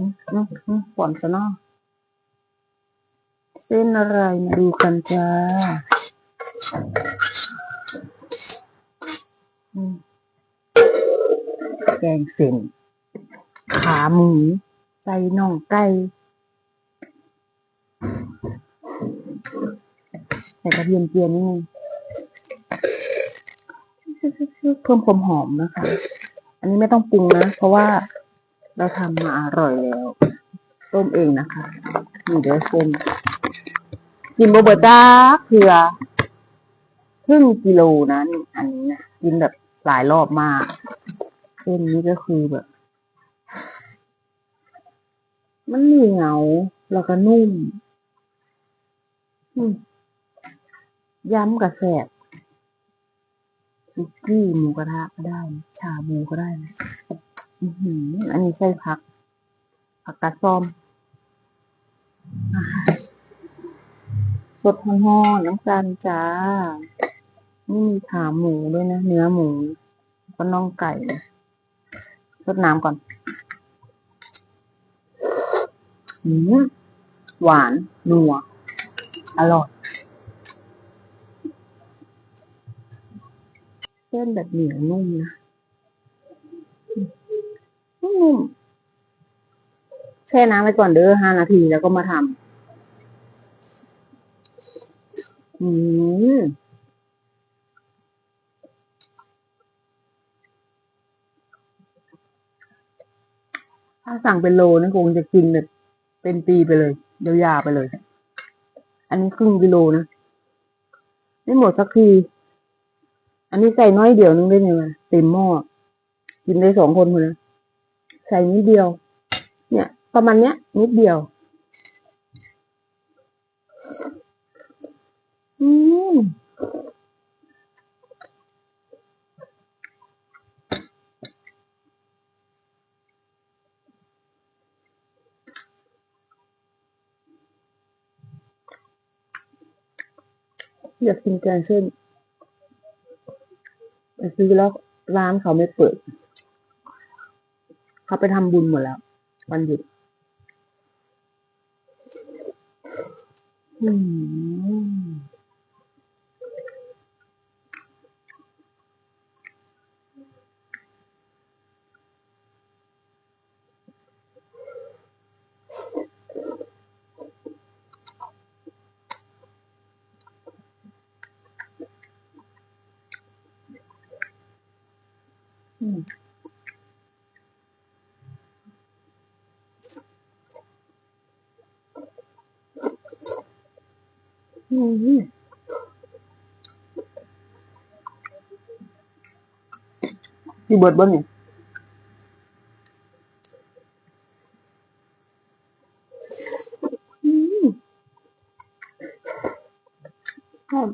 อืมอืมอืมก่อนซะเนาะเส้นอะไรมาดูกันจ้าแกงเส้นขาหมูใส่น่องไก่ใส่กระเทียมเจียวนิดนึงเพิ่มความหอมนะคะ อันนี้ไม่ต้องปรุงนะ เพราะว่า เราทำมาอร่อยแล้ว ต้มเองนะคะนี่เดี๋ยวเส้นกินโบเบอร์จ้าเผื่อครึ่งกิโลนะนี่อันนี้นะกินแบบหลายรอบมากเส้นนี้ก็คือแบบ มันเหนียวแล้วก็นุ่มอืมย้ำกับแสบซุกี้หมูกระทะก็ได้ ชาบูก็ได้นะ อือหืออันนี้ใส่ผัก ผักกาดซ้อมสดฮ้อนๆน้ำตาลจ้า นี่มีขาหมูด้วยนะ เนื้อหมู ก็น่องไก่นะรดน้ำก่อนอืมหวานนัว อร่อย เส้นแบบเหนียวนุ่มนะ นุ่มๆแช่น้ำไว้ก่อนเด้อห้านาทีแล้วก็มาทำอืมถ้าสั่งเป็นโลนี่คงจะกินแบบเป็นปีไปเลยยาวๆไปเลย อันนี้ครึ่งกิโลนะไม่หมดสักที อันนี้ใส่น้อยเดียวนึงได้ไงวะเต็มหม้อกินได้สองคนคนนะ ใส่นิดเดียว เนี่ย ประมาณเนี้ย นิดเดียว อืมอยากกินแกงเส้นไปซื้อแล้วร้านเขาไม่เปิด เขาไปทำบุญหมดแล้ว วันหยุดอืมอืม อืมที่เบิดบ่เนี่ยอืมชอบ